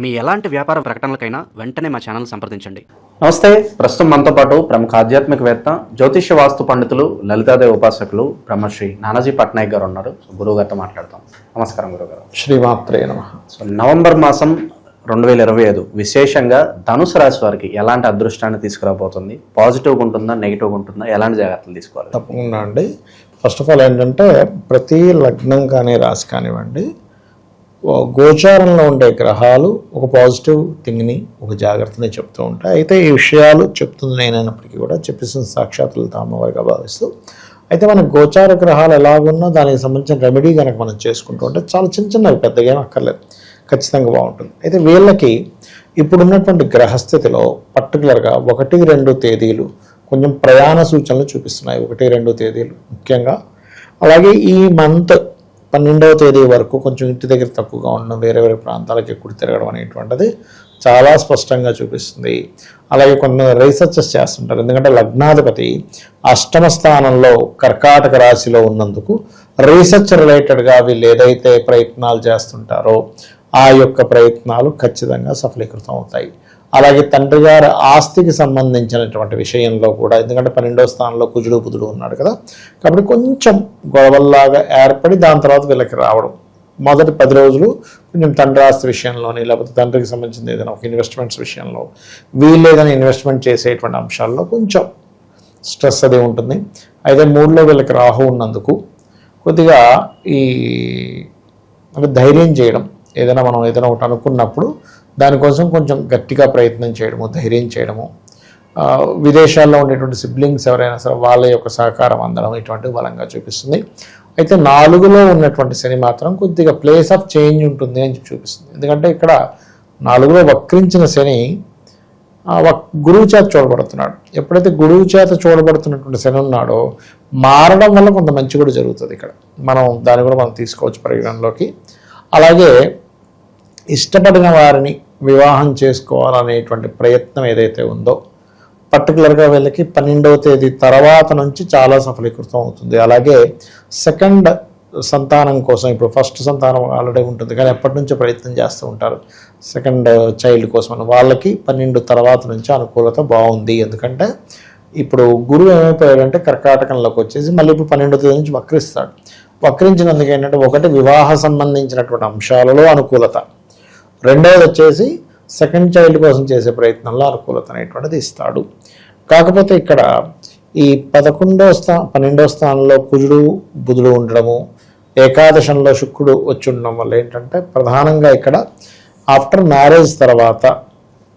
మీ ఎలాంటి వ్యాపార ప్రకటనలకైనా వెంటనే మా ఛానల్ సంప్రదించండి. నమస్తే. ప్రస్తుతం మనతో పాటు ప్రముఖ ఆధ్యాత్మికవేత్త జ్యోతిష్య వాస్తు పండితులు లలితాదేవి ఉపాసకులు బ్రహ్మశ్రీ నానాజీ పట్నాయక్ గారు ఉన్నారు. సో గురువు గారితో మాట్లాడతాం. నమస్కారం గురుగారు శ్రీమాత్రే నమ. సో నవంబర్ మాసం రెండు వేల ఇరవై ఐదు విశేషంగా ధనుసు రాశి వారికి ఎలాంటి అదృష్టాన్ని తీసుకురాబోతుంది? పాజిటివ్గా ఉంటుందా నెగిటివ్గా ఉంటుందా? ఎలాంటి జాగ్రత్తలు తీసుకోవాలి? తప్పకుండా అండి. ఫస్ట్ ఆఫ్ ఆల్ ఏంటంటే ప్రతి లగ్నం కానీ రాశి కానివ్వండి గోచారంలో ఉండే గ్రహాలు ఒక పాజిటివ్ థింగ్ని ఒక జాగ్రత్తని చెప్తూ ఉంటాయి. అయితే ఈ విషయాలు చెప్తుంది నేనైనప్పటికీ కూడా చెప్పేసిన సాక్షాత్తులు తామవారిగా భావిస్తూ అయితే మన గోచార గ్రహాలు ఎలాగున్నా దానికి సంబంధించిన రెమెడీ కనుక మనం చేసుకుంటూ ఉంటే చాలా చిన్న చిన్నవి పెద్దగా ఏం అక్కర్లేదు. ఖచ్చితంగా బాగుంటుంది. అయితే వీళ్ళకి ఇప్పుడున్నటువంటి గ్రహస్థితిలో పర్టికులర్గా ఒకటి రెండు తేదీలు కొంచెం ప్రయాణ సూచనలు చూపిస్తున్నాయి. ఒకటి రెండు తేదీలు ముఖ్యంగా. అలాగే ఈ మంత్ పన్నెండవ తేదీ వరకు కొంచెం ఇంటి దగ్గర తక్కువగా ఉండడం వేరే వేరే ప్రాంతాలకు ఎక్కువ తిరగడం అనేటువంటిది చాలా స్పష్టంగా చూపిస్తుంది. అలాగే కొన్ని రీసెర్చెస్ చేస్తుంటారు. ఎందుకంటే లగ్నాధిపతి అష్టమ స్థానంలో కర్కాటక రాశిలో ఉన్నందుకు రీసెర్చ్ రిలేటెడ్గా వీళ్ళు ఏదైతే ప్రయత్నాలు చేస్తుంటారో ఆ యొక్క ప్రయత్నాలు ఖచ్చితంగా సఫలీకృతం అవుతాయి. అలాగే తండ్రి గారు ఆస్తికి సంబంధించినటువంటి విషయంలో కూడా ఎందుకంటే పన్నెండో స్థానంలో కుజుడు బుధుడు ఉన్నాడు కదా కాబట్టి కొంచెం గొడవల్లాగా ఏర్పడి దాని తర్వాత వీళ్ళకి రావడం. మొదటి పది రోజులు కొంచెం తండ్రి ఆస్తి విషయంలోని లేకపోతే తండ్రికి సంబంధించిన ఏదైనా ఒక ఇన్వెస్ట్మెంట్స్ విషయంలో వీళ్ళు ఏదైనా ఇన్వెస్ట్మెంట్ చేసేటువంటి అంశాల్లో కొంచెం స్ట్రెస్ అది ఉంటుంది. అయితే మూడులో వీళ్ళకి రాహు ఉన్నందుకు కొద్దిగా ఈ ధైర్యం చేయడం ఏదైనా మనం ఏదైనా ఒకటి అనుకున్నప్పుడు దానికోసం కొంచెం గట్టిగా ప్రయత్నం చేయడము ధైర్యం చేయడము. విదేశాల్లో ఉండేటువంటి సిబ్లింగ్స్ ఎవరైనా సరే వాళ్ళ యొక్క సహకారం అందడం ఇటువంటివి బలంగా చూపిస్తుంది. అయితే నాలుగులో ఉన్నటువంటి శని మాత్రం కొద్దిగా ప్లేస్ ఆఫ్ చేంజ్ ఉంటుంది అని చూపిస్తుంది. ఎందుకంటే ఇక్కడ నాలుగులో వక్రించిన శని వక్- గురువు చేత చూడబడుతున్నాడు. ఎప్పుడైతే గురువు చేత చూడబడుతున్నటువంటి శని ఉన్నాడో మారడం వల్ల కొంత మంచి కూడా జరుగుతుంది ఇక్కడ. మనం దాన్ని కూడా మనం తీసుకోవచ్చు పరిగణనలోకి. అలాగే ఇష్టపడిన వారిని వివాహం చేసుకోవాలనేటువంటి ప్రయత్నం ఏదైతే ఉందో పర్టికులర్గా వీళ్ళకి పన్నెండవ తేదీ తర్వాత నుంచి చాలా సఫలీకృతం అవుతుంది. అలాగే సెకండ్ సంతానం కోసం ఇప్పుడు ఫస్ట్ సంతానం ఆల్రెడీ ఉంటుంది కానీ ఎప్పటి నుంచో ప్రయత్నం చేస్తూ ఉంటారు. సెకండ్ చైల్డ్ కోసం అని వాళ్ళకి పన్నెండు తర్వాత నుంచి అనుకూలత బాగుంది. ఎందుకంటే ఇప్పుడు గురువు ఏమైపోయాడంటే కర్కాటకంలోకి వచ్చేసి మళ్ళీ ఇప్పుడు పన్నెండో తేదీ నుంచి వక్రిస్తాడు. వక్రించినందుకు ఏంటంటే ఒకటి వివాహ సంబంధించినటువంటి అంశాలలో అనుకూలత. రెండవది వచ్చేసి సెకండ్ చైల్డ్ కోసం చేసే ప్రయత్నంలో అనుకూలత అనేటువంటిది ఇస్తాడు. కాకపోతే ఇక్కడ ఈ పదకొండో స్థా పన్నెండో స్థానంలో కుజుడు బుధుడు ఉండడము ఏకాదశంలో శుక్రుడు వచ్చి ఉండడం వల్ల ఏంటంటే ప్రధానంగా ఇక్కడ ఆఫ్టర్ మ్యారేజ్ తర్వాత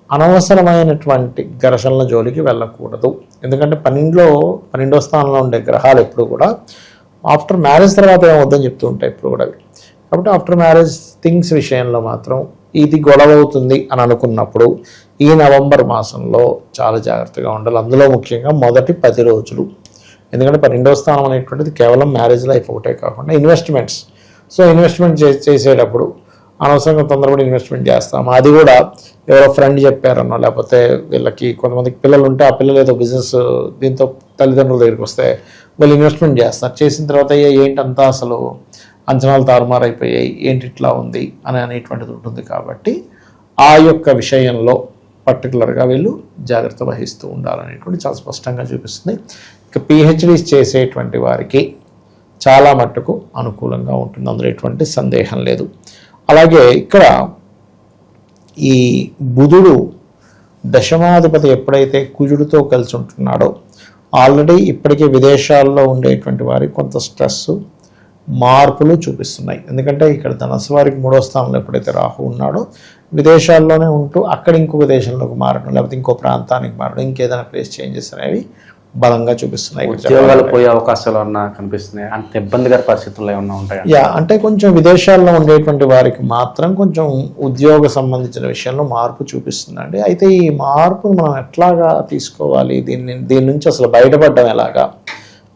అనవసరమైనటువంటి ఘర్షణల జోలికి వెళ్ళకూడదు. ఎందుకంటే పన్నెండులో పన్నెండో స్థానంలో ఉండే గ్రహాలు ఎప్పుడు కూడా ఆఫ్టర్ మ్యారేజ్ తర్వాత ఏమవుద్దని చెప్తూ ఉంటాయి ఇప్పుడు కూడా కాబట్టి ఆఫ్టర్ మ్యారేజ్ థింగ్స్ విషయంలో మాత్రం ఇది గొడవ అవుతుంది అని అనుకున్నప్పుడు ఈ నవంబర్ మాసంలో చాలా జాగ్రత్తగా ఉండాలి. అందులో ముఖ్యంగా మొదటి పది రోజులు. ఎందుకంటే పన్నెండవ స్థానం అనేటువంటిది కేవలం మ్యారేజ్ లైఫ్ ఒకటే కాకుండా ఇన్వెస్ట్మెంట్స్. సో ఇన్వెస్ట్మెంట్ చే చేసేటప్పుడు అనవసరంగా తొందరపడి ఇన్వెస్ట్మెంట్ చేస్తాం. అది కూడా ఎవరో ఫ్రెండ్ చెప్పారనో లేకపోతే వీళ్ళకి కొంతమందికి పిల్లలు ఉంటే ఆ పిల్లలు ఏదో బిజినెస్ దీంతో తల్లిదండ్రుల దగ్గరికి వస్తే వాళ్ళు ఇన్వెస్ట్మెంట్ చేస్తారు చేసిన తర్వాత ఏంటంతా అసలు అంచనాలు తారుమారైపోయాయి ఏంటి ఇట్లా ఉంది అని అనేటువంటిది ఉంటుంది కాబట్టి ఆ యొక్క విషయంలో పర్టికులర్గా వీళ్ళు జాగ్రత్త వహిస్తూ ఉండాలనేటువంటి చాలా స్పష్టంగా చూపిస్తుంది. ఇక పిహెచ్డీస్ చేసేటువంటి వారికి చాలా మట్టుకు అనుకూలంగా ఉంటుంది. అందులో ఎటువంటి సందేహం లేదు. అలాగే ఇక్కడ ఈ బుధుడు దశమాధిపతి ఎప్పుడైతే కుజుడితో కలిసి ఉంటున్నాడో ఆల్రెడీ ఇప్పటికే విదేశాల్లో ఉండేటువంటి వారికి కొంత స్ట్రెస్ మార్పులు చూపిస్తున్నాయి. ఎందుకంటే ఇక్కడ ధనస్సు వారికి మూడో స్థానంలో ఎప్పుడైతే రాహు ఉన్నాడో విదేశాల్లోనే ఉంటూ అక్కడ ఇంకొక దేశంలోకి మారడం లేకపోతే ఇంకో ప్రాంతానికి మారడం ఇంకేదైనా ప్లేస్ చేంజెస్ అనేవి బలంగా చూపిస్తున్నాయి. ఉద్యోగాలు పోయే అవకాశాలు అన్నా కనిపిస్తున్నాయి? అంత ఇబ్బందికర పరిస్థితుల్లో ఏమన్నా ఉంటాయి? యా అంటే కొంచెం విదేశాల్లో ఉండేటువంటి వారికి మాత్రం కొంచెం ఉద్యోగ సంబంధించిన విషయంలో మార్పు చూపిస్తుందండి. అయితే ఈ మార్పును మనం ఎట్లాగా తీసుకోవాలి? దీన్ని దీని నుంచి అసలు బయటపడడం ఎలాగా?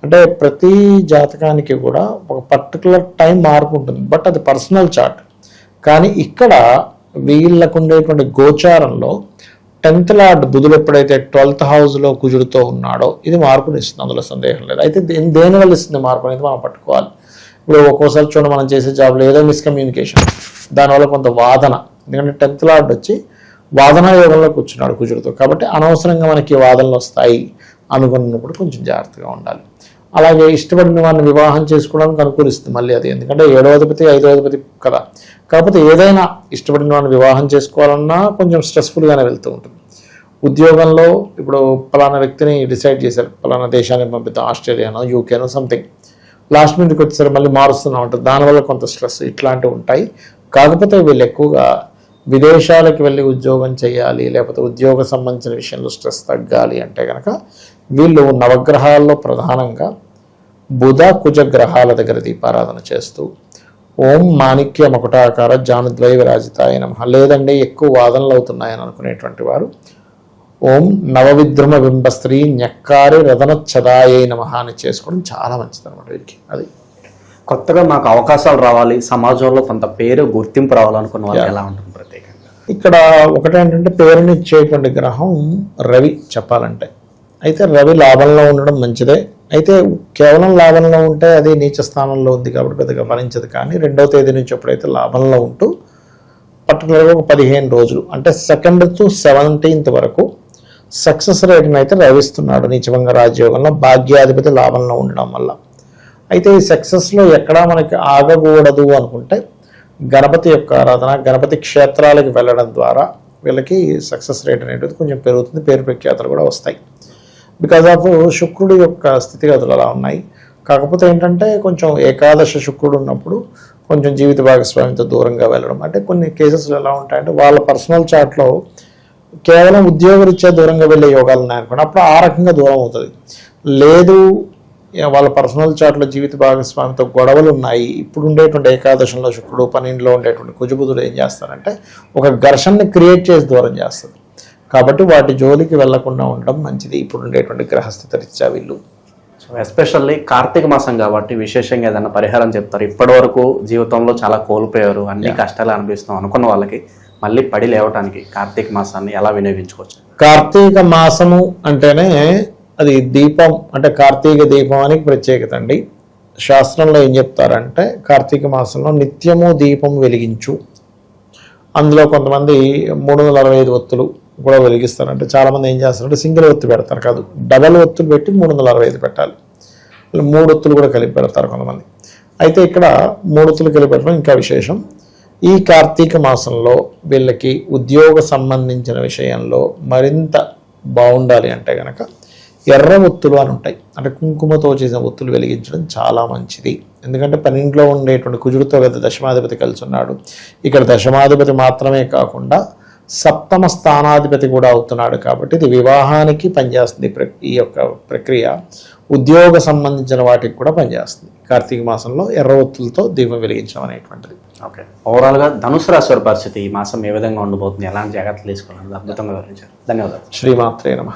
అంటే ప్రతి జాతకానికి కూడా ఒక పర్టికులర్ టైం మార్పు ఉంటుంది. బట్ అది పర్సనల్ చార్ట్ కానీ ఇక్కడ వీళ్ళకు ఉండేటువంటి గోచారంలో టెన్త్ లార్డ్ బుధుడు ఎప్పుడైతే ట్వెల్త్ హౌస్లో కుజుడుతో ఉన్నాడో ఇది మార్పుని ఇస్తుంది. అందులో సందేహం లేదు. అయితే దేని దేని వల్ల ఇస్తుంది మార్పు అనేది మనం పట్టుకోవాలి. ఇప్పుడు ఒక్కోసారి చూడండి మనం చేసే జాబ్లో ఏదో మిస్కమ్యూనికేషన్ దానివల్ల కొంత వాదన. ఎందుకంటే టెన్త్ లార్డ్ వచ్చి వాదనా యోగంలో కూర్చున్నాడు కుజుడితో. కాబట్టి అనవసరంగా మనకి వాదనలు వస్తాయి అనుకున్నప్పుడు కొంచెం జాగ్రత్తగా ఉండాలి. అలాగే ఇష్టపడిన వారిని వివాహం చేసుకోవడానికి అనుకూలిస్తుంది మళ్ళీ అది. ఎందుకంటే ఏడవధిపతి ఐదవధిపతి కదా. కాకపోతే ఏదైనా ఇష్టపడిన వారిని వివాహం చేసుకోవాలన్నా కొంచెం స్ట్రెస్ఫుల్గానే వెళ్తూ ఉంటుంది. ఉద్యోగంలో ఇప్పుడు పలానా వ్యక్తిని డిసైడ్ చేశారు. పలానా దేశానికి పంపిద్దాం ఆస్ట్రేలియానో యూకేనో సంథింగ్ లాస్ట్ మినిట్కి వచ్చేసరికి మళ్ళీ మారుస్తున్నాం అంటే దానివల్ల కొంత స్ట్రెస్ ఇట్లాంటివి ఉంటాయి. కాకపోతే వీళ్ళు ఎక్కువగా విదేశాలకు వెళ్ళి ఉద్యోగం చేయాలి లేకపోతే ఉద్యోగ సంబంధించిన విషయంలో స్ట్రెస్ తగ్గాలి అంటే కనుక వీళ్ళు నవగ్రహాల్లో ప్రధానంగా బుధ కుజ గ్రహాల దగ్గర దీపారాధన చేస్తూ ఓం మాణిక్య మకుటాకార జానుద్వై విరాజితాయ నమ. లేదండి ఎక్కువ వాదనలు అవుతున్నాయని అనుకునేటువంటి వారు. ఓం నవవిద్రుమ బింబ స్త్రీ న్యక్కారి రదనచ్చదాయ నమ అని చేసుకోవడం చాలా మంచిది అనమాట వీరికి. అది కొత్తగా మాకు అవకాశాలు రావాలి. సమాజంలో కొంత పేరు గుర్తింపు రావాలనుకున్న వాళ్ళు ఎలా ఉంటుంది ప్రత్యేకంగా? ఇక్కడ ఒకటేంటంటే పేరునిచ్చేటువంటి గ్రహం రవి చెప్పాలంటే. అయితే రవి లాభంలో ఉండడం మంచిదే. అయితే కేవలం లాభంలో ఉంటే అది నీచ స్థానంలో ఉంది కాబట్టి పెద్దగా ఫలించదు కానీ రెండవ తేదీ నుంచి ఎప్పుడైతే లాభంలో ఉంటూ పర్టికులర్గా ఒక పదిహేను రోజులు అంటే సెకండ్ టు సెవెంటీన్త్ వరకు సక్సెస్ రేట్ని అయితే రవిస్తున్నాడు నీచభంగ రాజయోగంలో భాగ్యాధిపతి లాభంలో ఉండడం వల్ల. అయితే ఈ సక్సెస్లో ఎక్కడా మనకి ఆగకూడదు అనుకుంటే గణపతి యొక్క ఆరాధన గణపతి క్షేత్రాలకు వెళ్ళడం ద్వారా వీళ్ళకి సక్సెస్ రేట్ అనేది కొంచెం పెరుగుతుంది. పేరు ప్రఖ్యాతలు కూడా వస్తాయి. బికాజ్ ఆఫ్ శుక్రుడి యొక్క స్థితిగతులు అలా ఉన్నాయి. కాకపోతే ఏంటంటే కొంచెం ఏకాదశ శుక్రుడు ఉన్నప్పుడు కొంచెం జీవిత భాగస్వామితో దూరంగా వెళ్ళడం. అంటే కొన్ని కేసెస్లు ఎలా ఉంటాయంటే వాళ్ళ పర్సనల్ చార్ట్లో కేవలం ఉద్యోగరీత్యా దూరంగా వెళ్ళే యోగాలు ఉన్నాయనుకోండి అప్పుడు ఆ రకంగా దూరం అవుతుంది. లేదు వాళ్ళ పర్సనల్ చార్ట్లో జీవిత భాగస్వామితో గొడవలు ఉన్నాయి. ఇప్పుడు ఉండేటువంటి ఏకాదశంలో శుక్రుడు పన్నెండులో ఉండేటువంటి కుజబుధుడు ఏం చేస్తారంటే ఒక ఘర్షణని క్రియేట్ చేసి దూరం చేస్తుంది కాబట్టి వాటి జోలికి వెళ్ళకుండా ఉండడం మంచిది. ఇప్పుడు ఉండేటువంటి గ్రహస్థితి రీత్యా వీళ్ళు. సో ఎస్పెషల్లీ కార్తీక మాసం కాబట్టి విశేషంగా ఏదైనా పరిహారం చెప్తారు. ఇప్పటి వరకు జీవితంలో చాలా కోల్పోయారు. అన్ని కష్టాలు అనిపిస్తాం అనుకున్న వాళ్ళకి మళ్ళీ పడి లేవటానికి కార్తీక మాసాన్ని ఎలా వినియోగించుకోవచ్చు? కార్తీక మాసము అంటేనే అది దీపం అంటే కార్తీక దీపం అని ప్రత్యేకత అండి. శాస్త్రంలో ఏం చెప్తారంటే కార్తీక మాసంలో నిత్యము దీపం వెలిగించు. అందులో కొంతమంది మూడు వందల అరవై ఐదు ఒత్తులు కూడా వెలిగిస్తారు అంటే చాలామంది ఏం చేస్తారంటే సింగిల్ ఒత్తు పెడతారు కాదు డబల్ ఒత్తులు పెట్టి మూడు వందల అరవై ఐదు పెట్టాలి. మూడు ఒత్తులు కూడా కలిపి పెడతారు కొంతమంది. అయితే ఇక్కడ మూడు ఒత్తులు కలిపి పెట్టడం ఇంకా విశేషం. ఈ కార్తీక మాసంలో వీళ్ళకి ఉద్యోగ సంబంధించిన విషయంలో మరింత బాగుండాలి అంటే కనుక ఎర్ర ఒత్తులు అని ఉంటాయి. అంటే కుంకుమతో చేసిన ఒత్తులు వెలిగించడం చాలా మంచిది. ఎందుకంటే పన్నెండులో ఉండేటువంటి కుజుడితో కదా దశమాధిపతి కలిసి ఉన్నాడు. ఇక్కడ దశమాధిపతి మాత్రమే కాకుండా సప్తమ స్థానాధిపతి కూడా అవుతున్నాడు కాబట్టి ఇది వివాహానికి పనిచేస్తుంది ఈ యొక్క ప్రక్రియ. ఉద్యోగ సంబంధించిన వాటికి కూడా పనిచేస్తుంది. కార్తీక మాసంలో ఎర్ర ఒత్తులతో దీపం వెలిగించడం అనేటువంటిది. ఓకే. ఓవరాల్గా ధనుసు రాశి వారి పరిస్థితి ఈ మాసం ఏ విధంగా ఉండబోతుంది ఎలాంటి జాగ్రత్తలు తీసుకోవాలని అద్భుతంగా వివరించారు. ధన్యవాదాలు. శ్రీమాత్రే నమ.